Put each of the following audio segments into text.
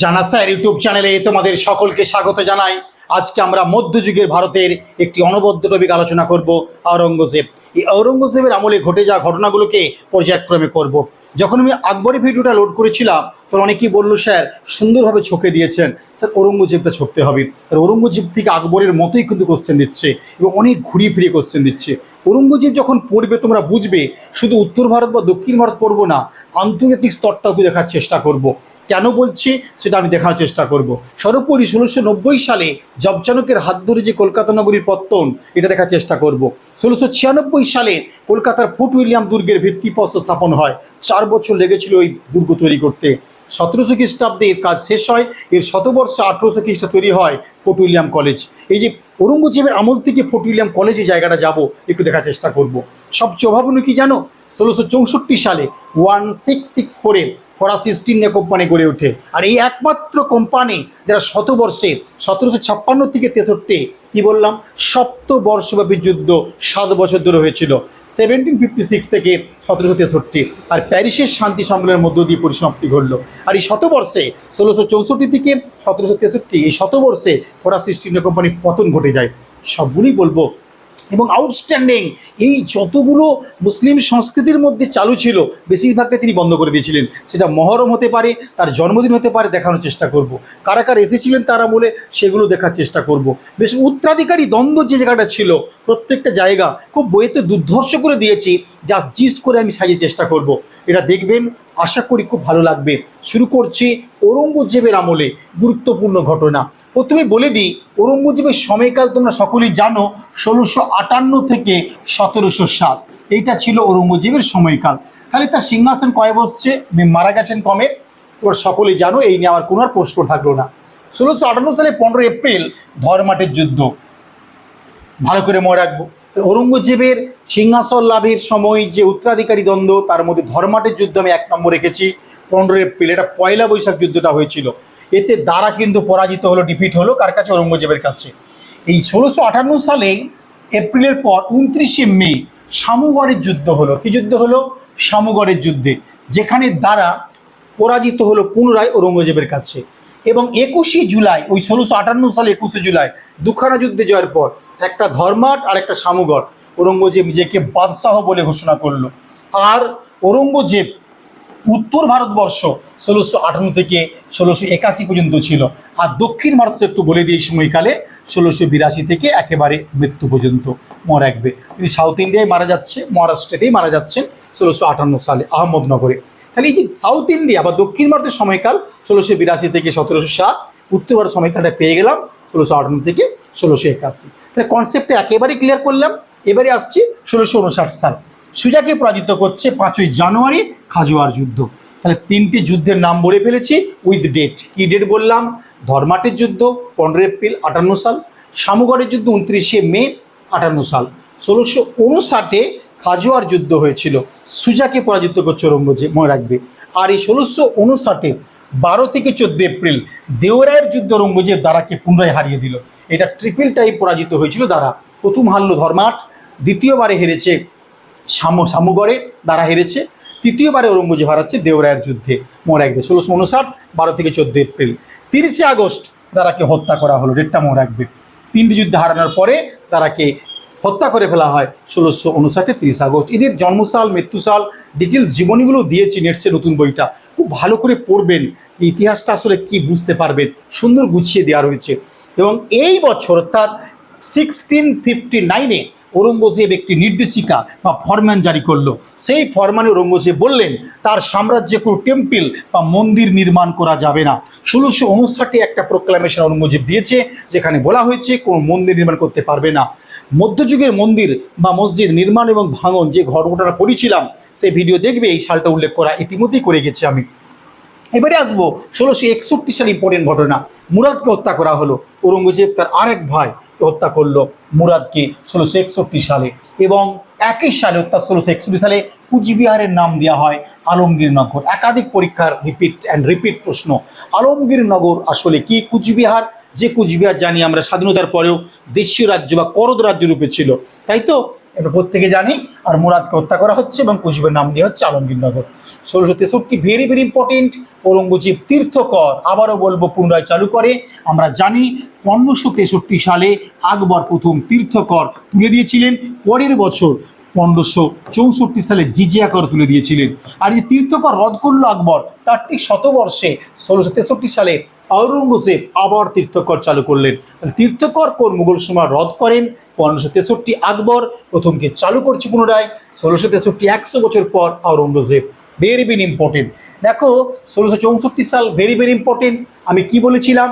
জানা sir, YouTube চ্যানেলে তোমাদের সকলকে স্বাগত জানাই। আজকে আমরা মধ্যযুগের ভারতের একটি অনবদ্য টপিক আলোচনা করব আওরঙ্গজেব এই আওরঙ্গজেবের আমলে ঘটে যাওয়া ঘটনাগুলোকে পর্যায়ক্রমে করব। যখন আমি আকবরের ভিডিওটা লোড করেছিলাম, তখন অনেকেই বলল, স্যার, সুন্দরভাবে ছকে দিয়েছেন। স্যার, ঔরঙ্গজেবটা ছকতে হবে। আর ঔরঙ্গজেব থেকে আকবরের মতোই কিন্তু কোশ্চেন দিচ্ছে এবং অনেক ঘুরিয়ে ফিরিয়ে কোশ্চেন দিচ্ছে। ঔরঙ্গজেব যখন পড়বে, তোমরা বুঝবে, শুধু উত্তর ভারত বা দক্ষিণ ভারত পড়ব না, আন্তর্জাতিক স্তরটাও দেখার চেষ্টা করব। কেন বলছি সেটা আমি দেখার চেষ্টা করব। সর্বোপরি ষোলোশো সালে জবজানকের হাত ধরে যে কলকাতা নগরীর পত্তন, এটা দেখার চেষ্টা করব। ষোলোশো ছিয়ানব্বই সালে কলকাতার ফোর্ট উইলিয়াম দুর্গের ভিত্তিপ্রস্তর স্থাপন হয়। চার বছর লেগেছিল ওই দুর্গ তৈরি করতে। সতেরোশো খ্রিস্টাব্দে এর কাজ শেষ হয়। এর শতবর্ষে আঠেরোশো খ্রিস্টাব্দে তৈরি হয় ফোর্ট উইলিয়াম কলেজ। এই যে ঔরঙ্গজেবের আমল থেকে ফোর্ট উইলিয়াম কলেজে জায়গাটা যাব, একটু দেখার চেষ্টা করব। সবচেয়ে অভাবনীয় কি জানো? ষোলোশো চৌষট্টি সালে ওয়ান সিক্স সিক্স ফোরে ফরাসি ইস্ট ইন্ডিয়া কোম্পানি গড়ে ওঠে। আর এই একমাত্র কোম্পানি যারা শতবর্ষে সতেরোশো ছাপ্পান্ন থেকে তেষট্টি, কি বললাম? সপ্তবর্ষব্যাপী যুদ্ধ সাত বছর ধরে হয়েছিল। সেভেন্টিন ফিফটি সিক্স থেকে সতেরোশো তেষট্টি। আর প্যারিসের শান্তি সম্মেলনের মধ্য দিয়ে পরিসমাপ্তি ঘটল। আর এই শতবর্ষে ষোলোশো চৌষট্টি থেকে সতেরোশো তেষট্টি, এই শতবর্ষে ফরাসি ইন্ডিয়া কোম্পানির পতন ঘটে যায়। সবগুলোই বলব এবং আউটস্ট্যান্ডিং এই যতগুলো মুসলিম সংস্কৃতির মধ্যে চালু ছিল, বেশিরভাগটা তিনি বন্ধ করে দিয়েছিলেন সেটা মহরম হতে পারে, তার জন্মদিন হতে পারে, দেখানোর চেষ্টা করব। কারা কারা এসেছিলেন তারা বলে সেগুলো দেখার চেষ্টা করব। বেশ উত্তরাধিকারী দ্বন্দ্ব যে জায়গাটা ছিল, প্রত্যেকটা জায়গা খুব বইয়েতে দুর্ধর্ষ করে দিয়েছি জাস্ট জিস্ট করে আমি সাজিয়ে চেষ্টা করব। এটা দেখবেন আশা করি খুব ভালো লাগবে। শুরু করছি ঔরঙ্গজেবের আমলে গুরুত্বপূর্ণ ঘটনা। প্রথমে বলে দিই, ঔরঙ্গজেবের সময়কাল তোমরা সকলেই জানো, ষোলোশো আটান্ন থেকে সতেরোশো সাত। এইটা ছিল ঔরঙ্গজেবের সময়কাল। তাহলে তার সিংহাসন কয়ে বসছে? মারা গেছেন কমে তোমরা সকলেই জানো, এই নিয়ে আমার কোনো আর প্রশ্ন থাকল না। ষোলোশো আটান্ন সালে পনেরো এপ্রিল ধর্মাটের যুদ্ধ। ভালো করে মনে রাখব। ঔরঙ্গজেবের সিংহাসন লাভের সময় যে উত্তরাধিকারী দ্বন্দ্ব, তার মধ্যে ধর্মাটের যুদ্ধ আমি এক নম্বর রেখেছি। পনেরো এপ্রিল, এটা পয়লা বৈশাখ যুদ্ধটা হয়েছিল। এতে দ্বারা কিন্তু পরাজিত হলো ডিফিট হলো কার কাছে? ঔরঙ্গজেবের কাছে। এই ষোলোশো আটান্ন সালে এপ্রিলের পর উনত্রিশে মে শামুগড়ের যুদ্ধ হলো। কি যুদ্ধ হলো? শামুগড়ের যুদ্ধে, যেখানে দ্বারা পরাজিত হলো পুনরায় ঔরঙ্গজেবের কাছে। এবং একুশে জুলাই, ওই ষোলোশো আটান্ন সালে একুশে জুলাই, দুখানা যুদ্ধে জয়ের পর একটা ধর্মাট আর একটা শামুগড় ঔরঙ্গজেব নিজেকে বাদশাহ বলে ঘোষণা করল। আর ঔরঙ্গজেব উত্তর ভারতবর্ষ ষোলোশো আটান্ন থেকে ষোলোশো একাশি পর্যন্ত ছিল। আর দক্ষিণ ভারত একটু বলে দিয়ে সময়কালে, ষোলোশো বিরাশি থেকে একেবারে মৃত্যু পর্যন্ত মর রাখবে। তিনি সাউথ ইন্ডিয়ায় মারা যাচ্ছে, মহারাষ্ট্রেতেই মারা যাচ্ছেন ষোলোশো আটান্ন সালে, আহমদনগরে। তাহলে এই যে সাউথ ইন্ডিয়া বা দক্ষিণ ভারতের সময়কাল, ষোলোশো বিরাশি থেকে সতেরোশো সাত, উত্তর ভারত সময়কালটা পেয়ে গেলাম, ষোলোশো আটান্ন থেকে ষোলোশো একাশি। তাহলে কনসেপ্টটা একেবারে ক্লিয়ার করলাম। এবারে আসছি ষোলোশো উনষাট সাল। সুজাকে পরাজিত করছে পাঁচই জানুয়ারি খাজুয়ার যুদ্ধ। তাহলে তিনটি যুদ্ধের নাম বলে ফেলেছি উইথ ডেট কি ডেট বললাম? ধর্মাটের যুদ্ধ পনেরো এপ্রিল আটান্ন সাল। শামুগড়ের যুদ্ধ, উনত্রিশে মে আটান্ন সাল। ষোলোশো উনষাটে খাজুয়ার যুদ্ধ হয়েছিল। সুজাকে পরাজিত করছে ঔরঙ্গজেব, মনে রাখবে। আর এই ষোলোশো উনষাটে বারো থেকে চোদ্দ এপ্রিল দেওরায়ের যুদ্ধ ঔরঙ্গজেব দ্বারাকে পুনরায় হারিয়ে দিল। এটা ট্রিপল টাইপ পরাজিত হয়েছিল দ্বারা। প্রথম হারল ধর্মাট, দ্বিতীয়বারে হেরেছে শামু শামুগড়ে দ্বারা হেরেছে, তৃতীয়বারে ঔরঙ্গজেব হারাচ্ছে দেওরায়ের যুদ্ধে। মনে রাখবে ষোলোশো উনষাট, বারো থেকে চোদ্দ এপ্রিল। তিরিশে আগস্ট দ্বারাকে হত্যা করা হলো, ডেটটা মনে রাখবে তিনটি যুদ্ধে হারানোর পরে তারাকে হত্যা করে ফেলা হয়, ষোলোশো উনষাটে তিরিশ আগস্ট। এদের জন্মসাল, মৃত্যুসাল ডিটেলস জীবনীগুলো দিয়েছি নেটসের নতুন বইটা। খুব ভালো করে পড়বেন ইতিহাসটা আসলে কি বুঝতে পারবেন, সুন্দর গুছিয়ে দেওয়া রয়েছে। এবং এই বছর অর্থাৎ সিক্সটিন ফিফটি নাইনে ঔরঙ্গজেব একটি নির্দেশিকা বা ফরমান জারি করল। সেই ফরমানে ঔরঙ্গজেব বললেন, তার সাম্রাজ্যে কোনো টেম্পল বা মন্দির নির্মাণ করা যাবে না। ষোলোশো উনষাটে একটা প্রোক্লামেশন ঔরঙ্গজেব দিয়েছে, যেখানে বলা হয়েছে কোনো মন্দির নির্মাণ করতে পারবে না। মধ্যযুগের মন্দির বা মসজিদ নির্মাণ এবং ভাঙন যে ঘটনাটা পড়েছিলাম সেই ভিডিও দেখবে, এই সালটা উল্লেখ করা ইতিমধ্যেই করে গেছি আমি। এবারে আসব ষোলোশো একষট্টি সালে ইম্পর্টেন্ট ঘটনা। মুরাদকে হত্যা করা হলো। ঔরঙ্গজেব তার আরেক ভাই হত্যা করল মুরাদকে ষোলোশো একষট্টি সালে এবং একই সালে অর্থাৎ ষোলোশো একষট্টি সালে কুচবিহারের নাম দেওয়া হয় আলমগীরনগর। একাধিক পরীক্ষার রিপিট অ্যান্ড রিপিট প্রশ্ন। আলমগীরনগর আসলে কি কুচবিহার? যে কুচবিহার জানি আমরা স্বাধীনতার পরেও দেশীয় রাজ্য বা করদ রাজ্য রূপে ছিল। তাই তো? এটা প্রত্যেকে জানি, আর মুরাদকে হত্যা করা হচ্ছে এবং কুচবের নাম দিয়ে হচ্ছে আলমগীরনগর ষোলোশো তেষট্টি ভেরি ভেরি ইম্পর্টেন্ট ঔরঙ্গজেব তীর্থকর, আবারও বলব পুনরায় চালু করে। আমরা জানি, পনেরোশো তেষট্টি সালে আকবর প্রথম তীর্থকর তুলে দিয়েছিলেন। পরের বছর পনেরোশো চৌষট্টি সালে জিজিয়া কর তুলে দিয়েছিলেন। আর এই তীর্থকর রদ করল আকবর, তার ঠিক শতবর্ষে ষোলোশো তেষট্টি সালে আওরঙ্গজেব আবার তীর্থকর চালু করলেন। তাহলে তীর্থকর কোন মুঘল সময় রদ করেন? পনেরোশো তেষট্টি আকবর প্রথমকে চালু করছে পুনরায়। ষোলোশো তেষট্টি একশো বছর পর আওরঙ্গজেব ভেরি ভেরি ইম্পর্টেন্ট দেখো, ষোলোশো চৌষট্টি সাল ভেরি ভেরি ইম্পর্টেন্ট আমি কি বলেছিলাম?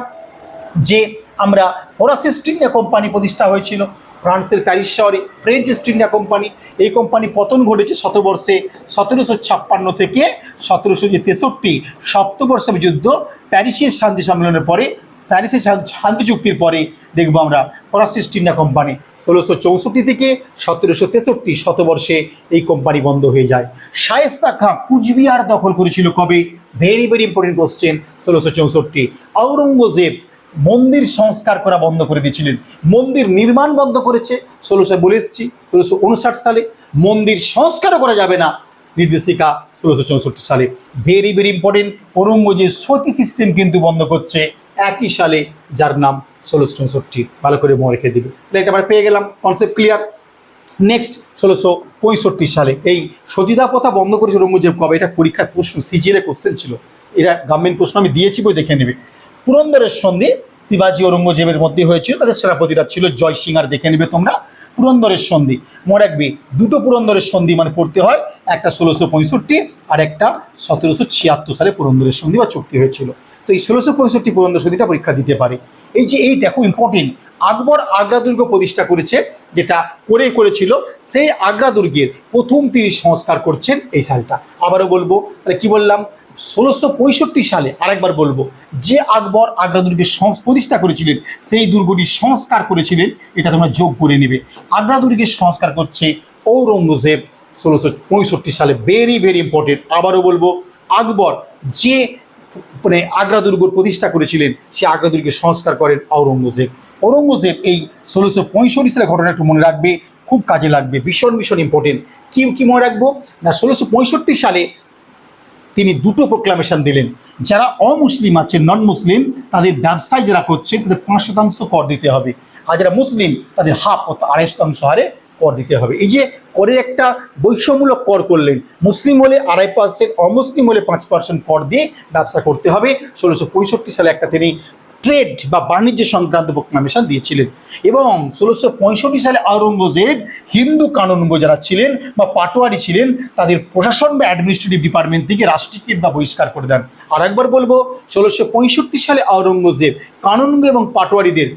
যে আমরা ফরাসি ইন্ডিয়া কোম্পানি প্রতিষ্ঠা হয়েছিল। ফ্রান্সের প্যারিস শহরে ফ্রেঞ্চ ইস্ট ইন্ডিয়া কোম্পানি। এই কোম্পানি পতন ঘটেছে শতবর্ষে সতেরোশো ছাপ্পান্ন থেকে সতেরোশো যে তেষট্টি। সপ্তবর্ষ যুদ্ধ, প্যারিসের শান্তি সম্মেলনের পরে, প্যারিসের শান- শান্তি চুক্তির পরে দেখব আমরা ফরাসি ইস্ট ইন্ডিয়া কোম্পানি। ষোলোশো চৌষট্টি থেকে সতেরোশো তেষট্টি শতবর্ষে এই কোম্পানি বন্ধ হয়ে যায়। শায়েস্তা খাঁ কুচবিহার দখল করেছিল কবে? ভেরি ভেরি ইম্পর্টেন্ট কোশ্চেন ষোলোশো চৌষট্টি। আওরঙ্গজেব মন্দির সংস্কার করা বন্ধ করে দিয়েছিলেন। মন্দির নির্মাণ বন্ধ করেছে। ষোলোশো বলে এসেছি ষোলোশো উনষাট সালে। মন্দির সংস্কারও করা যাবে না, নির্দেশিকা ষোলোশো চৌষট্টি সালে। Very very important Aurangzeb sati system কিন্তু বন্ধ করছে। একই সালে, যার নাম ষোলোশো চৌষট্টি। ভালো করে মনে রেখে দেবে। এটা আমরা পেয়ে গেলাম কনসেপ্ট ক্লিয়ার নেক্সট ষোলোশো পঁয়ষট্টি সালে। এই সতীদা প্রথা বন্ধ করেছে ঔরঙ্গজেব কবে? এটা পরীক্ষার প্রশ্ন সিজিএলে কোশ্চেন ছিল। এটা গভর্নমেন্ট প্রশ্ন আমি দিয়েছি বই দেখে নেবে। পুরন্দরের সন্ধি শিবাজি ঔরঙ্গজেবের মধ্যে হয়েছিল। তাদের সেনাপতিরা ছিল জয় সিং আর দেখে নেবে তোমরা পুরন্দরের সন্ধি। মনে রাখবে দুটো পুরন্দরের সন্ধি মানে পড়তে হয়, একটা ষোলোশো পঁয়ষট্টি আর একটা সতেরোশো ছিয়াত্তর সালে পুরন্দরের সন্ধি বা চুক্তি হয়েছিল। তো এই ষোলোশো পঁয়ষট্টি পুরন্দর সন্ধিটা পরীক্ষা দিতে পারে। এই যে এইটা খুব ইম্পর্টেন্ট আকবর আগ্রা দুর্গ প্রতিষ্ঠা করেছে, যেটা করে করেছিল, সেই আগ্রা দুর্গের প্রথম তিনি সংস্কার করছেন এই সালটা। আবারও বলব, তাহলে কি বললাম? ষোলোশো পঁয়ষট্টি সালে আরেকবার বলব, যে আকবর আগ্রা দুর্গের প্রতিষ্ঠা করেছিলেন, সেই দুর্গটি সংস্কার করেছিলেন, এটা তোমরা যোগ করে নেবে। আগ্রা দুর্গের সংস্কার করছে ঔরঙ্গজেব, ষোলোশো পঁয়ষট্টি সালে ভেরি ভেরি ইম্পর্টেন্ট আবারও বলব, আকবর যে মানে আগ্রা দুর্গ প্রতিষ্ঠা করেছিলেন, সে আগ্রা দুর্গের সংস্কার করেন ঔরঙ্গজেব। ঔরঙ্গজেব এই ষোলোশো পঁয়ষট্টি সালে ঘটনা একটু মনে রাখবে, খুব কাজে লাগবে, ভীষণ ভীষণ ইম্পর্টেন্ট কি কি মনে রাখব? না, ষোলোশো পঁয়ষট্টি সালে তিনি দুটো প্রোক্লামেশন দিলেন। যারা অমুসলিম আছে নন মুসলিম তাদের ব্যবসায় যারা করছে, তাদের পাঁচ শতাংশ কর দিতে হবে। আর যারা মুসলিম, তাদের হাফ অর্থাৎ আড়াই শতাংশ হারে কর দিতে হবে। এই যে করের একটা বৈষম্যমূলক কর করলেন, মুসলিম হলে আড়াই পার্সেন্ট অমুসলিম হলে পাঁচ পার্সেন্ট কর দিয়ে ব্যবসা করতে হবে। ষোলোশো সালে একটা তিনি ট্রেড বা বাণিজ্য সংক্রান্ত প্রোক্লামেশন দিয়েছিলেন। এবং ষোলোশো পঁয়ষট্টি সালে আওরঙ্গজেব হিন্দু কানুনগ যারা ছিলেন বা পাটোয়ারি ছিলেন, তাদের প্রশাসন বা অ্যাডমিনিস্ট্রেটিভ ডিপার্টমেন্ট থেকে রাষ্ট্রীয় বা বহিষ্কার করে দেন। আর একবার বলব, ষোলোশো পঁয়ষট্টি সালে আওরঙ্গজেব কানুনগ এবং পাটোয়ারিদের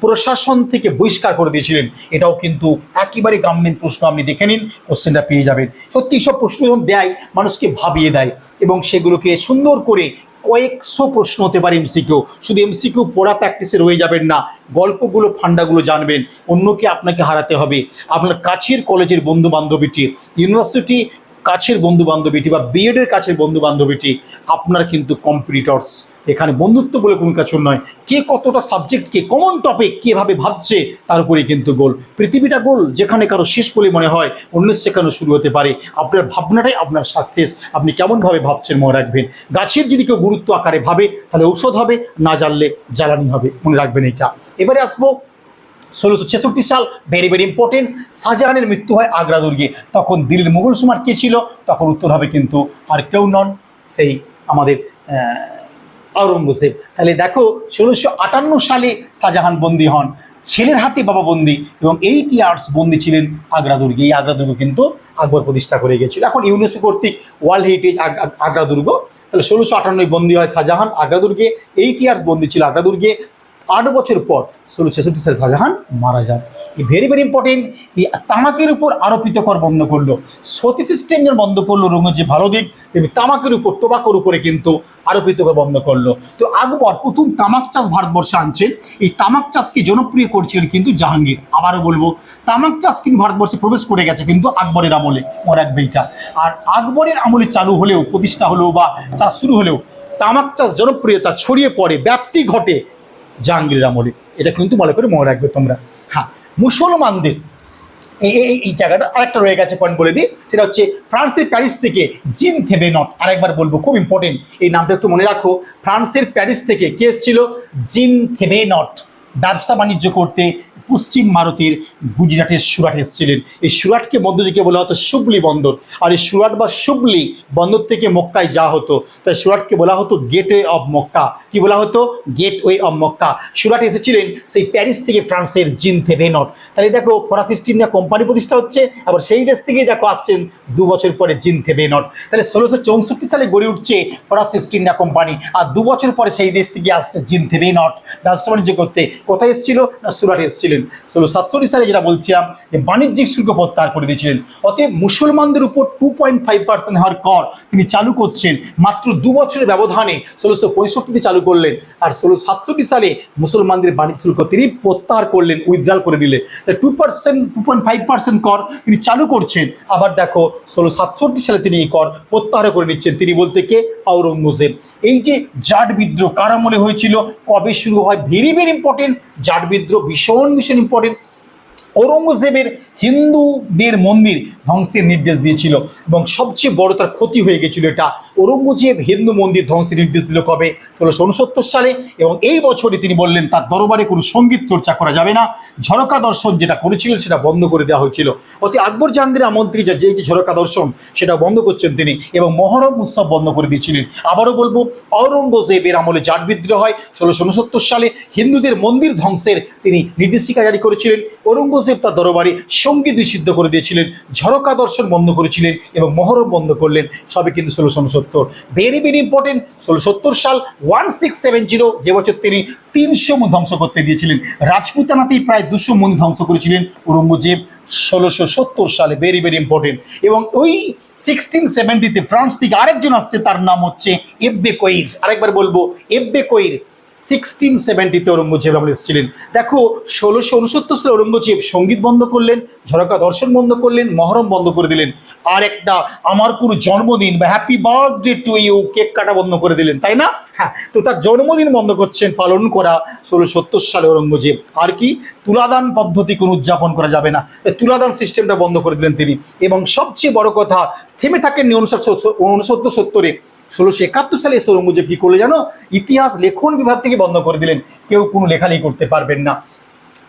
প্রশাসন থেকে বহিষ্কার করে দিয়েছিলেন। এটাও কিন্তু একেবারে গভর্নমেন্ট প্রশ্ন, আপনি দেখে নিন, কোশ্চেনটা পেয়ে যাবেন। সত্যি সব প্রশ্ন যখন দেয়, মানুষকে ভাবিয়ে দেয় এবং সেগুলোকে সুন্দর করে কয়েকশো প্রশ্ন হতে পারে এমসিকিউ। শুধু এমসিকিউ পড়া প্র্যাকটিসে রয়ে যাবেন না, গল্পগুলো, ফান্ডাগুলো জানবেন, অন্যকে আপনাকে হারাতে হবে। আপনার কাছের কলেজের বন্ধু বান্ধবীটি ইউনিভার্সিটি কাছের বন্ধু বান্ধবীটি বা বিএডের কাছের বন্ধু বান্ধবীটি আপনার কিন্তু কম্পিটিটর্স এখানে বন্ধুত্ব বলে কোনো কিছু নয়। কে কতটা সাবজেক্টকে কমন টপিক কীভাবে ভাবছে, তার উপরে কিন্তু গোল পৃথিবীটা গোল যেখানে কারও শেষ বলে মনে হয় অন্য সেখানে শুরু হতে পারে? আপনার ভাবনাটাই আপনার সাকসেস আপনি কেমনভাবে ভাবছেন, মনে রাখবেন। গাছের যদি কেউ গুরুত্ব আকারে ভাবে, তাহলে ঔষধ হবে, না জানলে জ্বালানি হবে। মনে রাখবেন এটা এবারে আসব ষোলোশো ছেষট্টি সাল ভেরি ভেরি ইম্পর্টেন্ট শাহজাহানের মৃত্যু হয় আগ্রা দুর্গে। তখন দিল্লির মুঘল সম্রাট কে ছিল? তখন উত্তর হবে কিন্তু আর কেউ নন সেই আমাদের আওরঙ্গজেব। তাহলে দেখো, ষোলোশো আটান্ন সালে শাহজাহান বন্দী হন, ছেলের হাতে বাবা বন্দী এবং এইট ইয়ার্স বন্দী ছিলেন আগ্রা দুর্গে। এই আগ্রা দুর্গ কিন্তু আকবর প্রতিষ্ঠা করে গেছিল। এখন ইউনেস্কো কর্তৃক ওয়ার্ল্ড হেরিটেজ আগ্রা দুর্গ। তাহলে ষোলোশো আটান্নয় বন্দী হয় শাহজাহান আগ্রা দুর্গে এইট ইয়ার্স বন্দী ছিল আগ্রা দুর্গে। আট বছর পর ষোলো ছেষট্টি সালে শাহজাহান মারা যান। এই ভেরি ভেরি ইম্পর্টেন্ট এই তামাকের উপর আরোপিত কর বন্ধ করল। সতী সিস্টেম বন্ধ করল রঙের ভালো দিক তেমনি তামাকের উপর, টোবাকোর উপরে কিন্তু আরোপিত কর বন্ধ করল। তো আকবর প্রথম তামাক চাষ ভারতবর্ষে আনছেন এই তামাক চাষকে জনপ্রিয় করছিলেন কিন্তু জাহাঙ্গীর? আবারও বলব, তামাক চাষ কিন্তু ভারতবর্ষে প্রবেশ করে গেছে কিন্তু আকবরের আমলে মনে রাখবে এটা আর আকবরের আমলে চালু হলেও, প্রতিষ্ঠা হলেও বা চাষ শুরু হলেও, তামাক চাষ জনপ্রিয়তা ছড়িয়ে পড়ে, ব্যাপ্তি ঘটে জাহাঙ্গীরের আমলে এটা কিন্তু মনে করে মনে রাখবে তোমরা। হ্যাঁ মুসলমানদের এই জায়গাটা আরেকটা রয়ে গেছে পয়েন্ট বলে দিই। সেটা হচ্ছে ফ্রান্সের প্যারিস থেকে জিন থেবে নট। আরেকবার বলব, খুব ইম্পর্টেন্ট এই নামটা একটু মনে রাখো। ফ্রান্সের প্যারিস থেকে কে এসেছিল? জিন থেবে নট। ব্যবসা বাণিজ্য করতে পশ্চিম ভারতের গুজরাটের সুরাট এসেছিলেন। এই সুরাটকে মধ্যযুগে বলা হতো সুবলি বন্দর। আর এই সুরাট বা সুবলি বন্দর থেকে মক্কায় যাওয়া হতো। তাই সুরাটকে বলা হতো গেটওয়ে অফ মক্কা কি বলা হতো? গেটওয়ে অব মক্কা সুরাট এসেছিলেন সেই প্যারিস থেকে ফ্রান্সের জিন থেভেনট। তাহলে দেখো, ফরাসি ইস্ট ইন্ডিয়া কোম্পানি প্রতিষ্ঠা হচ্ছে, আবার সেই দেশ থেকেই দেখো আসছেন দু বছর পরে জিন থেভেনট। তাহলে ষোলোশো চৌষট্টি সালে গড়ে উঠছে ফরাসি ইস্ট ইন্ডিয়া কোম্পানি, আর দু বছর পরে সেই দেশ থেকে আসছে জিন থেভেনট। ব্যবসা বাণিজ্য করতে কোথায় এসেছিল? না, সুরাট এসেছিলেন। ষোলো সাতষট্টি সালে যেটা বলছিলাম যে বাণিজ্যিক শুল্ক প্রত্যাহার করে দিয়েছিলেন। অতএব মুসলমানদের উপর টু পয়েন্ট ফাইভ পার্সেন্ট হার কর তিনি চালু করছেন। মাত্র দু বছরের ব্যবধানে ষোলোশো পঁয়ষট্টিতে চালু করলেন। আর ষোলো সাতষট্টি সালে মুসলমানদের বাণিজ্য শুল্ক তিনি প্রত্যাহার করলেন, উইথড্রাল করে দিলেন। তাই two percent two point five percent কর তিনি চালু করছেন। আবার দেখো, ষোলো সাতষট্টি সালে তিনি এই কর প্রত্যাহার করে নিচ্ছেন। তিনি বলতে কে? আওরঙ্গজেব। এই যে জাট বিদ্রোহ, কার আমলে হয়েছিল কবে শুরু হয়? ভেরি ভেরি ইম্পর্টেন্ট জাট বিদ্রোহ ভীষণ ভীষণ ইম্পর্টেন্ট ঔরঙ্গজেবের হিন্দুদের মন্দির ধ্বংসের নির্দেশ দিয়েছিল এবং সবচেয়ে বড় তার ক্ষতি হয়ে গেছিল এটা। ঔরঙ্গজেব হিন্দু মন্দির ধ্বংসের নির্দেশ দিল কবে? ষোলোশো উনসত্তর সালে এবং এই বছরই তিনি বললেন, তার দরবারে কোনো সংগীত চর্চা করা যাবে না। ঝরকা দর্শন যেটা করেছিলেন সেটা বন্ধ করে দেওয়া হয়েছিল। অতি আকবর জাহানদের আমন্ত্রী যে যে ঝরকা দর্শন সেটা বন্ধ করছেন তিনি এবং মহরম উৎসব বন্ধ করে দিয়েছিলেন। আবারও বলব, ঔরঙ্গজেবের আমলে জাট বিদ্রোহ হয়। ষোলোশো উনসত্তর সালে হিন্দুদের মন্দির ধ্বংসের তিনি নির্দেশিকা জারি করেছিলেন। ঔরঙ্গজেব তার দরবারে সংগীত নিষিদ্ধ করে দিয়েছিলেন, ঝরকা দর্শন বন্ধ করেছিলেন এবং মহরম বন্ধ করলেন। সবে কিন্তু ষোলোশো উনসত্তর ভেরি ভেরি ইম্পর্টেন্ট ষোলো সত্তর সাল ওয়ান সিক্স সেভেন জিরো যে বছর তিনি তিনশো মন্দির ধ্বংস করতে দিয়েছিলেন। রাজপুতানাতেই প্রায় দুশো মন্দির ধ্বংস করেছিলেন ঔরঙ্গজেব ষোলোশো সত্তর সালে। ভেরি ভেরি ইম্পর্টেন্ট এবং ওই সিক্সটিন সেভেন্টিতে ফ্রান্স থেকে আরেকজন আসছে, তার নাম হচ্ছে এব্বে কইর আরেকবার বলব, এব্বে কইর সিক্সটিন সেভেন্টিতে ঔরঙ্গজেব আমলে এসেছিলেন। দেখো, ষোলোশো উনসত্তর সালে ঔরঙ্গজেব সংগীত বন্ধ করলেন, ঝরকা দর্শন বন্ধ করলেন, মহরম বন্ধ করে দিলেন। আর একটা আমার কোনো জন্মদিন বা happy birthday to you cake কাটা বন্ধ করে দিলেন, তাই না? হ্যাঁ তো তার জন্মদিন বন্ধ করছেন, পালন করা ষোলোশো সত্তর সালে ঔরঙ্গজেব। আর কি? তুলাদান পদ্ধতি কোনো উদযাপন করা যাবে না। তাই তুলাদান সিস্টেমটা বন্ধ করে দিলেন তিনি। এবং সবচেয়ে বড় কথা, থেমে উনষাট উনসত্তর সত্তরে। ষোলোশো একাত্তর সালে এসে ঔরঙ্গজেব কী করল জানো? ইতিহাস, লেখন বিভাগ থেকে বন্ধ করে দিলেন। কেউ কোনো লেখালেখি করতে পারবেন না।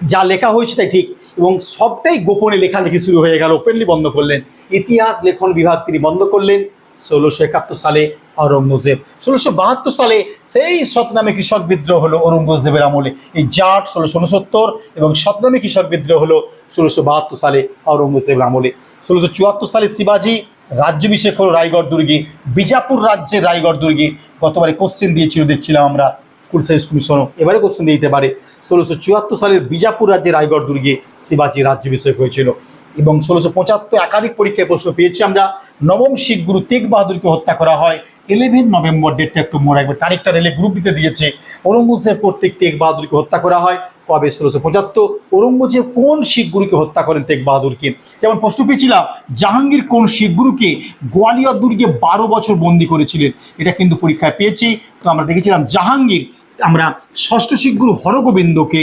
যা লেখা হয়েছে তাই ঠিক। এবং সবটাই গোপনে লেখালেখি শুরু হয়ে গেল ওপেনলি বন্ধ করলেন। ইতিহাস, লেখন বিভাগ তিনি বন্ধ করলেন ষোলোশো একাত্তর সালে আওরঙ্গজেব ষোলোশো বাহাত্তর সালে সেই সতনামে কৃষক বিদ্রোহ হলো ঔরঙ্গজেবের আমলে। এই জাট ষোলোশো উনসত্তর এবং সতনামে কৃষক বিদ্রোহ হলো ষোলোশো বাহাত্তর সালে আওরঙ্গজেবের আমলে। ষোলোশো চুয়াত্তর সালে শিবাজি রাজ্যাভিষেক হলো রায়গড় দুর্গে, বিজাপুর রাজ্যের রায়গড় দুর্গে। গতবারে কোশ্চেন দিয়েছিল, দেখছিলাম আমরা স্কুল সাইন্স কমিশনও এবারে কোশ্চেন দিতে পারে। ষোলোশো চুয়াত্তর সালের বিজাপুর রাজ্যের রায়গড় দুর্গে শিবাজি রাজ্যাভিষেক হয়েছিল। এবং ষোলোশো পঁচাত্তর একাধিক পরীক্ষায় প্রশ্ন পেয়েছি আমরা, নবম শিখ গুরু তেগ বাহাদুরকে হত্যা করা হয়। ইলেভেন নভেম্বর ডেটটা একটু মনে রাখবে তারিখটা রেলে গ্রুপ দিতে দিয়েছে। ঔরঙ্গজেব কর্তৃক তেগ বাহাদুরকে হত্যা করা হয়। কবে ষোলোশো পঁচাত্তর? ঔরঙ্গজেব কোন শিখ গুরুকে হত্যা করেন তেগ বাহাদুরকে? যেমন প্রশ্ন পেয়েছিলাম, জাহাঙ্গীর কোন শিখ গুরুকে গোয়ালিয়র দুর্গে বারো বছর বন্দি করেছিলেন? এটা কিন্তু পরীক্ষায় পেয়েছি। তো আমরা দেখেছিলাম জাহাঙ্গীর, আমরা ষষ্ঠ শিখ গুরু হরগোবিন্দকে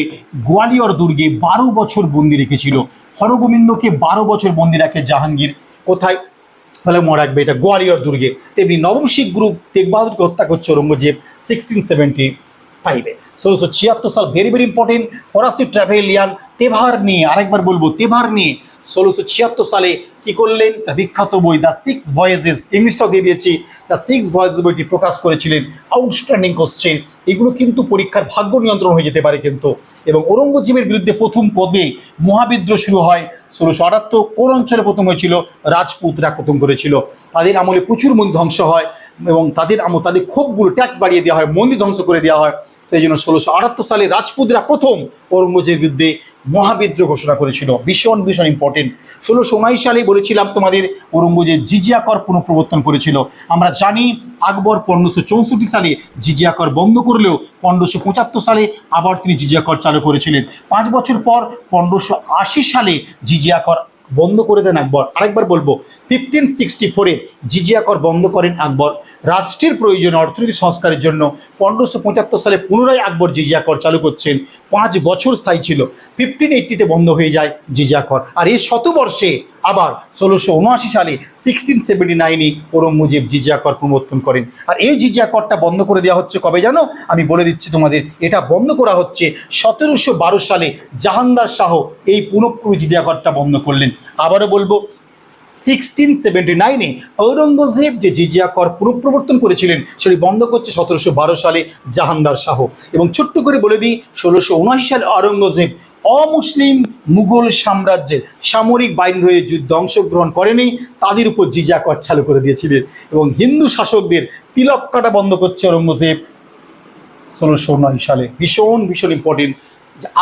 গোয়ালিয়র দুর্গে বারো বছর বন্দি রেখেছিল। হরগোবিন্দকে বারো বছর বন্দি রাখে জাহাঙ্গীর। কোথায়? তাহলে মনে রাখবে এটা গোয়ালিয়র দুর্গে। তেমনি নবম শিখ তেগ বাহাদুরকে হত্যা করছে ঔরঙ্গজেব সিক্সটিন সেভেন্টি ফাইভে ষোলোশো ছিয়াত্তর সাল ভেরি ভেরি ইম্পর্টেন্ট ফরাসি ট্রাভেলিয়ান তেভার নিয়ে আরেকবার বলব, তেভার নিয়ে। ষোলোশো ছিয়াত্তর সালে কি করলেন? তার বিখ্যাত বই দ্য সিক্স ভয়েজেস ইংলিশটাও দিয়ে দিয়েছি। দ্য সিক্স ভয়েজেস বইটি প্রকাশ করেছিলেন আউটস্ট্যান্ডিং কোশ্চেন এগুলো কিন্তু পরীক্ষার ভাগ্য নিয়ন্ত্রণ হয়ে যেতে পারে কিন্তু। এবং ঔরঙ্গজেবের বিরুদ্ধে প্রথম কবে মহাবিদ্রোহ শুরু হয়। ষোলোশো আটাত্তর, কোন অঞ্চলে প্রথম হয়েছিল? রাজপুতরা প্রথম করেছিল। তাদের আমলে প্রচুর মন্দির ধ্বংস হয় এবং তাদের আমল, তাদের ক্ষোভগুলো ট্যাক্স বাড়িয়ে দেওয়া হয়, মন্দির ধ্বংস করে দেওয়া হয়। সেই জন্য ষোলোশো আটাত্তর সালে রাজপুতরা প্রথম ঔরঙ্গজেবের বিরুদ্ধে মহাবিদ্রোহ ঘোষণা করেছিল। ভীষণ ভীষণ ইম্পর্টেন্ট ষোলোশো উনাইশ সালে বলেছিলাম তোমাদের ঔরঙ্গজেব জিজিয়া কর পুনঃপ্রবর্তন করেছিল। আমরা জানি আকবর পনেরোশো চৌষট্টি সালে জিজিয়া কর বন্ধ করলেও পনেরোশো পঁচাত্তর সালে আবার তিনি জিজিয়া কর চালু করেছিলেন। পাঁচ বছর পর পনেরোশো আশি সালে জিজিয়া কর বন্ধ করে দেন আকবর। আরেকবার বলব ফিফটিন সিক্সটি ফোরে জিজিয়া কর বন্ধ করেন আকবর। রাষ্ট্রের প্রয়োজনে অর্থনৈতিক সংস্কারের জন্য পনেরোশো পঁচাত্তর সালে পুনরায় আকবর জিজিয়া কর চালু করছেন। পাঁচ বছর স্থায়ী ছিল। ফিফটিন এইটটিতে বন্ধ হয়ে যায় জিজিয়া কর আর এই শতবর্ষে আবার ষোলোশো উনআশি সালে সিক্সটিন সেভেন্টি নাইনে ঔরঙ্গজেব জিজিয়া কর প্রবর্তন করেন। আর এই জিজিয়া করটা বন্ধ করে দেওয়া হচ্ছে কবে জানো? আমি বলে দিচ্ছি তোমাদের, এটা বন্ধ করা হচ্ছে সতেরোশো বারো সালে জাহাঙ্গার শাহ এই পুনঃপুরু জিজিয়া করটা বন্ধ করলেন। আবারও বলব সিক্সটিন সেভেন্টি নাইনে ঔরঙ্গজেব যে জিজিয়া কর পুনঃপ্রবর্তন করেছিলেন, সেটি বন্ধ করছে সতেরোশো বারো সালে শাহ। এবং ছোট্ট করে বলে দিই, ষোলোশো উনআশি সালে ঔরঙ্গজেব অমুসলিম মুঘল সাম্রাজ্যের সামরিক বাহিনী যুদ্ধে অংশগ্রহণ করেনি, তাদের উপর জিজিয়া কর চালু করে দিয়েছিলেন। এবং হিন্দু শাসকদের তিলক কাটা বন্ধ করছে ঔরঙ্গজেব ষোলোশো নয় সালে। ভীষণ ভীষণ ইম্পর্টেন্ট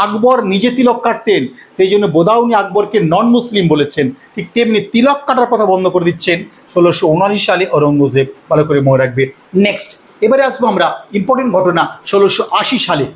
আকবর নিজে তিলক কাটতেন, সেই জন্য বোদাউনি আকবরকে নন মুসলিম বলেছেন। ঠিক তেমনি তিলক কাটার কথা বন্ধ করে দিচ্ছেন ষোলোশো উনআশি সালে ঔরঙ্গজেব। ভালো করে মনে রাখবে। নেক্সট এবারে আসব আমরা ইম্পর্টেন্ট ঘটনা ষোলোশো আশি সালে।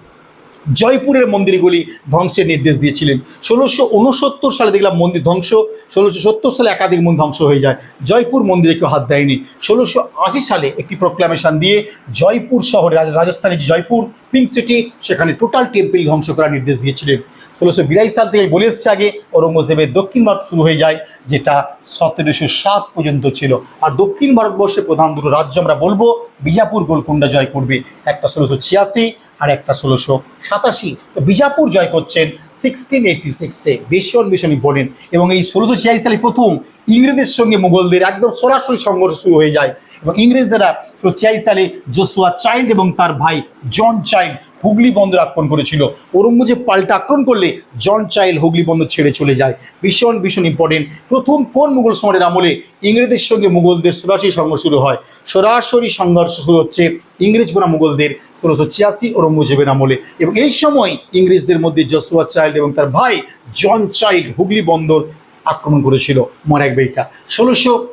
জয়পুরের মন্দিরগুলি ধ্বংসের নির্দেশ দিয়েছিলেন। ষোলোশো উনসত্তর সালে দেখলাম মন্দির ধ্বংস, ষোলোশো সত্তর সালে একাধিক মন্দির ধ্বংস হয়ে যায়। জয়পুর মন্দিরে কেউ হাত দেয়নি। ষোলোশো আশি সালে একটি প্রোক্লামেশন দিয়ে জয়পুর শহরে, রাজস্থানের জয়পুর পিঙ্ক সিটি সেখানে টোটাল টেম্পল ধ্বংস করার নির্দেশ দিয়েছিলেন। ষোলোশো বিরাশি সাল থেকে বলে এসছে আগে, ঔরঙ্গজেবের দক্ষিণ ভারত শুরু হয়ে যায়, যেটা সতেরোশো সাত পর্যন্ত ছিল। আর দক্ষিণ ভারতবর্ষের প্রধান দুটো রাজ্য আমরা বলব, বিজাপুর গোলকুন্ডা জয় করবে। একটা ষোলোশো ছিয়াশি আর একটা ষোলোশো সাতাশি। তো বিজাপুর জয় করছেন সিক্সটিন এইটি সিক্সে ভীষণ ভীষণ ইম্পর্টেন্ট এবং এই ষোলোশো ছিয়াশি সালে প্রথম ইংরেজদের সঙ্গে মুঘলদের একদম সরাসরি সংঘর্ষ শুরু হয়ে যায়। এবং ইংরেজরা ষোলোশো ছিয়াশি সালে জোসুয়া চাইল্ড এবং তার ভাই জন চাইল্ড হুগলি বন্দর আক্রমণ করেছিল। ঔরঙ্গজেব পাল্টা আক্রমণ করলে জন চাইল্ড হুগলি বন্দর ছেড়ে চলে যায়। ভীষণ ভীষণ ইম্পর্টেন্ট প্রথম কোন মুঘল সম্রাটের আমলে ইংরেজদের সঙ্গে মুঘলদের সরাসরি সংঘর্ষ শুরু হয়? সরাসরি সংঘর্ষ শুরু হচ্ছে ইংরেজ বোনা মুঘলদের ষোলোশো ছিয়াশি ঔরঙ্গজেবের আমলে। এবং এই সময় ইংরেজদের মধ্যে জসুয়া চাইল্ড এবং তার ভাই জন চাইল্ড হুগলি বন্দর আক্রমণ করেছিল। রাখবে এটা। ষোলোশো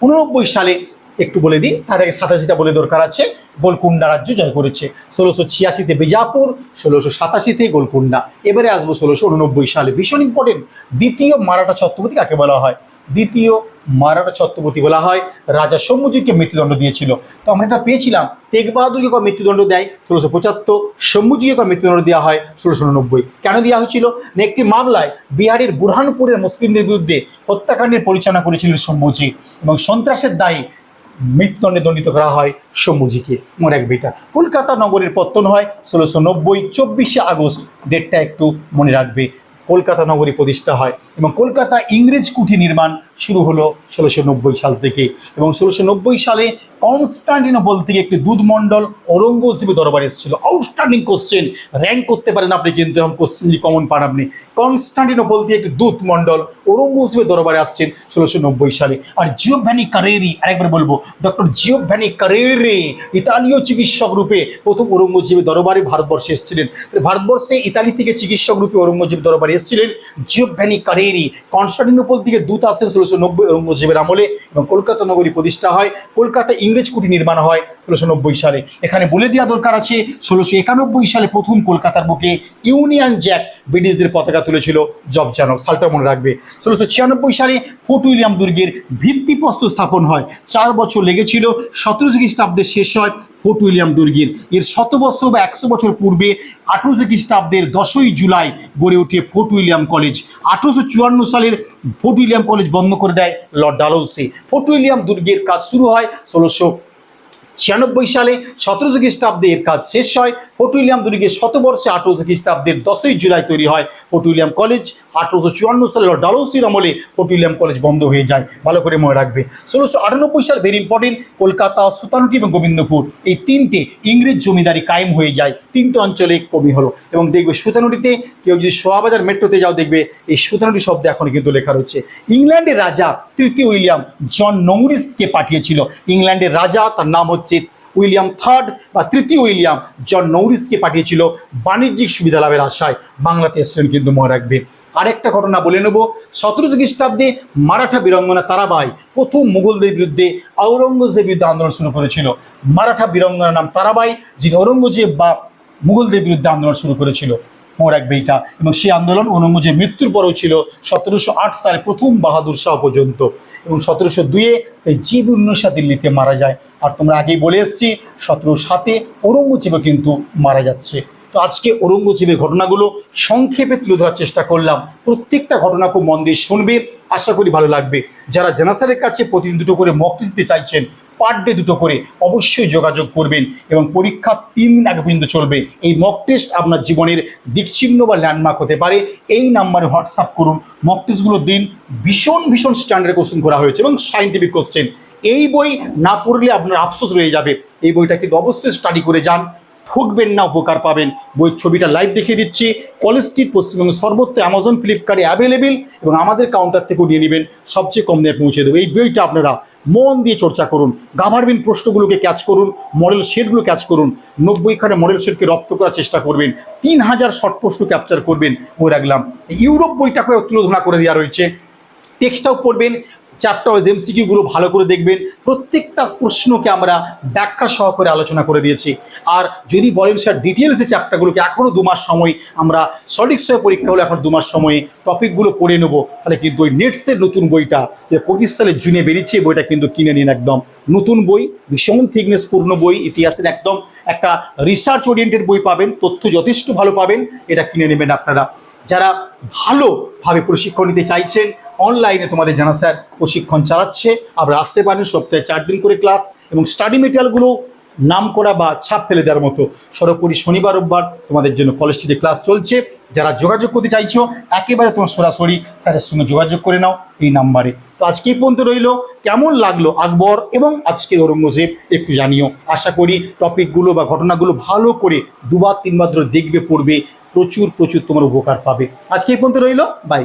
উননব্বই সালে একটু বলে দিই, তার আগে সাতাশিটা বলে দরকার আছে গোলকুন্ডা রাজ্য জয় করেছে। ষোলোশো ছিয়াশিতে বিজাপুর, ষোলোশো সাতাশিতে গোলকুন্ডা এবারে আসব ষোলোশো উননব্বই সালে। ভীষণ ইম্পর্টেন্ট দ্বিতীয় মারাঠা ছত্রপতি কাকে বলা হয়? দ্বিতীয় মারাঠা ছত্রপতি বলা হয় রাজা সম্মুজিকে মৃত্যুদণ্ড দিয়েছিল। তো আমরা এটা পেয়েছিলাম তেগ বাহাদুরকে কবে মৃত্যুদণ্ড দেয়? ষোলোশো পঁচাত্তর সম্মুজিকে কবে মৃত্যুদণ্ড দেওয়া হয়? ষোলোশো উননব্বই। কেন দেওয়া হয়েছিল? না, একটি মামলায় বিহারের বুরহানপুরের মুসলিমদের বিরুদ্ধে হত্যাকাণ্ডের পরিচালনা করেছিলেন সম্মুজি এবং সন্ত্রাসের দায়ে মৃত্যুদণ্ডে দণ্ডিত করা হয় সম্মুজিকে মনে রাখবে এটা। কলকাতা নগরের পত্তন হয় ষোলোশো নব্বই, চব্বিশে আগস্ট ডেটটা একটু মনে রাখবে। কলকাতা নগরী প্রতিষ্ঠা হয় এবং কলকাতা ইংরেজ কুঠি নির্মাণ শুরু হলো ষোলোশো সাল থেকে এবং ষোলোশো সালে কনস্টান্টিনোপল থেকে একটি দুধমণ্ডল ঔরঙ্গজেবের দরবারে এসেছিল। আউটস্ট্যান্ডিং কোশ্চেন র্যাঙ্ক করতে পারেন আপনি কিন্তু, এরকম কোশ্চেন যদি কমন পান আপনি। কনস্টান্টিনোপল থেকে একটি দূত মণ্ডল ঔরঙ্গজেবের দরবারে আসছেন ষোলোশো সালে। আর জিওভ্যানি কারেরি আরেকবার বলব ডক্টর জিওভ্যানি কারেরে ইতালীয় চিকিৎসক রূপে প্রথম ঔরঙ্গজেবের দরবারে ভারতবর্ষে এসেছিলেন। ভারতবর্ষে ইতালি থেকে চিকিৎসক রূপে ঔরঙ্গজেব দরবারে এসেছিলেন জিওভ্যানি কারেরি কনস্টান্টিনোপল থেকে দূত আসেন ষোলোশো নব্বই ঔরঙ্গজেবের আমলে এবং কলকাতা নগরী প্রতিষ্ঠা হয়। কলকাতা ইংরেজ কুটি নির্মাণ হয় ষোলোশো নব্বই সালে। এখানে বলে দেওয়া দরকার আছে, ষোলোশো একানব্বই সালে প্রথম কলকাতার বুকে ইউনিয়ন জ্যাক ব্রিটিশদের পতাকা তুলেছিল জবজানক সালটা মনে রাখবে। ষোলোশো ছিয়ানব্বই সালে ফোর্ট উইলিয়াম দুর্গের ভিত্তিপ্রস্তর স্থাপন হয়। চার বছর লেগেছিল, সতেরোশো খ্রিস্টাব্দে শেষ হয়। ফোর্ট উইলিয়াম দুর্গের। এর শত বছর বা একশো বছর পূর্বে আঠারোশো খ্রিস্টাব্দের দশই জুলাই গড়ে ওঠে ফোর্ট উইলিয়াম কলেজ। আঠারোশো চুয়ান্ন সালের ফোর্ট উইলিয়াম কলেজ বন্ধ করে দেয় লর্ড ডালৌসে ফোর্ট উইলিয়াম দুর্গের কাজ শুরু হয় ষোলোশো ছিয়ানব্বই সালে সতেরোশো খ্রিস্টাব্দে এর কাজ শেষ হয়। ফোর্ট উইলিয়াম দুর্গের শতবর্ষে আঠেরোশো খ্রিস্টাব্দের দশই জুলাই তৈরি হয়। ফোর্ট উইলিয়াম কলেজ আঠেরোশো চুয়ান্ন সালে ডালৌসির আমলে ফোর্ট উইলিয়াম কলেজ বন্ধ হয়ে যায়। ভালো করে মনে রাখবে। ষোলোশো আটানব্বই সাল ভেরি ইম্পর্টেন্ট, কলকাতা সুতানুটি এবং গোবিন্দপুর এই তিনটে ইংরেজ জমিদারি কায়েম হয়ে যায়। তিনটে অঞ্চলে কমি হলো এবং দেখবে সুতানুটিতে কেউ যদি সোয়াবাজার মেট্রোতে যাও দেখবে এই সুতানুটি শব্দ এখন কিন্তু লেখা রয়েছে। ইংল্যান্ডের রাজা তৃতীয় উইলিয়াম জন নৌরিসকে পাঠিয়েছিল। ইংল্যান্ডের রাজা তার নাম হচ্ছে উইলিয়াম থার্ড বা তৃতীয় উইলিয়াম জন নৌরিসকে পাঠিয়েছিল বাণিজ্যিক সুবিধা লাভের আশায় বাংলাতে এসছেন কিন্তু মনে রাখবে আরেকটা ঘটনা বলে নেব সতেরোশো খ্রিস্টাব্দে মারাঠা বীরঙ্গনা তারাবাই প্রথম মুঘলদের বিরুদ্ধে আওরঙ্গজেব বিরুদ্ধে আন্দোলন শুরু করেছিল। মারাঠা বীরঙ্গনার নাম তারাবাই, যিনি ঔরঙ্গজেব বা মুঘলদের বিরুদ্ধে আন্দোলন শুরু করেছিল। মনে রাখবে এটা এবং সেই আন্দোলন ঔরঙ্গজেব মৃত্যুর পরেও ছিল সতেরোশো আট সালে প্রথম বাহাদুর শাহ পর্যন্ত। এবং সতেরোশো দুয়ে সেই জীব উন্নসা দিল্লিতে মারা যায়। আর তোমরা আগেই বলে এসেছি সতেরো সাতে ঔরঙ্গজেবও কিন্তু মারা যাচ্ছে। তো আজকে ঔরঙ্গজেবের ঘটনাগুলো সংক্ষেপে তুলে ধরার চেষ্টা করলাম। প্রত্যেকটা ঘটনা খুব মন দিয়ে শুনবে, আশা করি ভালো লাগবে। যারা জেনাসারের কাছে প্রতিদিন দুটো করে মক দিতে চাইছেন পার ডে দুটো করে অবশ্যই যোগাযোগ করবেন এবং পরীক্ষা তিন দিন আগে পর্যন্ত চলবে। এই মক টেস্ট আপনার জীবনের দিকচিহ্ন বা ল্যান্ডমার্ক হতে পারে। এই নাম্বারে হোয়াটসঅ্যাপ করুন। মক টেস্টগুলো দিন ভীষণ ভীষণ স্ট্যান্ডার্ড কোশ্চেন করা হয়েছে এবং সাইন্টিফিক কোশ্চেন এই বই না পড়লে আপনার আফসোস রয়ে যাবে। এই বইটা কিন্তু অবশ্যই স্টাডি করে যান। ঠকবেন না, উপকার পাবেন। বইয়ের ছবিটা লাইভ দেখিয়ে দিচ্ছি। কলেজ স্ট্রিট পশ্চিমবঙ্গের সর্বত্র অ্যামাজন ফ্লিপকার্টে অ্যাভেলেবেল এবং আমাদের কাউন্টার থেকেও নিয়ে নেবেন। সবচেয়ে কম দামে পৌঁছে দেবো। এই বইটা আপনারা মন দিয়ে চর্চা করুন, গাভারবিন প্রশ্নগুলোকে ক্যাচ করুন মডেল শেডগুলো ক্যাচ করুন নব্বইখানে মডেল শেডকে রপ্ত করার চেষ্টা করবেন, তিন হাজার শর্ট প্রশ্ন ক্যাপচার করবেন। বই রাখলাম ইউরোপ বইটাকে তুলোধনা করে দেওয়া রয়েছে। টেক্সটটাও পড়বেন চারটা এমসিকিউগুলো ভালো করে দেখবেন। প্রত্যেকটা প্রশ্নকে আমরা ব্যাখ্যা সহকারে আলোচনা করে দিয়েছি। আর যদি বলেন স্যার ডিটেলসে চ্যাপ্টারগুলোকে এখনও দু মাস সময় আমরা সঠিক সময় পরীক্ষা হলে এখন দু মাস সময়ে টপিকগুলো পড়ে নেব। তাহলে কিন্তু ওই নেটসের নতুন বইটা, যে পঁচিশ সালের জুনে বেরিয়েছে বইটা কিন্তু কিনে নিন একদম। নতুন বই, ভীষণ থিকনেস পূর্ণ বই, ইতিহাসের একদম একটা রিসার্চ ওরিয়েন্টেড বই পাবেন, তথ্য যথেষ্ট ভালো পাবেন, এটা কিনে নেবেন আপনারা। যারা ভালোভাবে প্রশিক্ষণ নিতে চাইছেন অনলাইনে তোমাদের জানা স্যার প্রশিক্ষণ চালাচ্ছে। আবার আসতে পারেন সপ্তাহে চার দিন করে ক্লাস এবং স্টাডি মেটেরিয়ালগুলো নাম করা বা ছাপ ফেলে দেওয়ার মতো। সর্বোপরি শনিবার, রোববার তোমাদের জন্য কলেজ স্ট্রিটে ক্লাস চলছে। যারা যোগাযোগ করতে চাইছো, একেবারে তোমার সরাসরি স্যারের সঙ্গে যোগাযোগ করে নাও এই নাম্বারে তো আজকে এই পর্যন্ত রইল। কেমন লাগল আকবর এবং আজকের ঔরঙ্গজেব একটু জানিও। আশা করি টপিকগুলো বা ঘটনাগুলো ভালো করে দুবার, তিনবার ধরে দেখবে, পড়বে। প্রচুর প্রচুর তোমার উপকার পাবে। আজকে এই পর্যন্ত রইল। বাই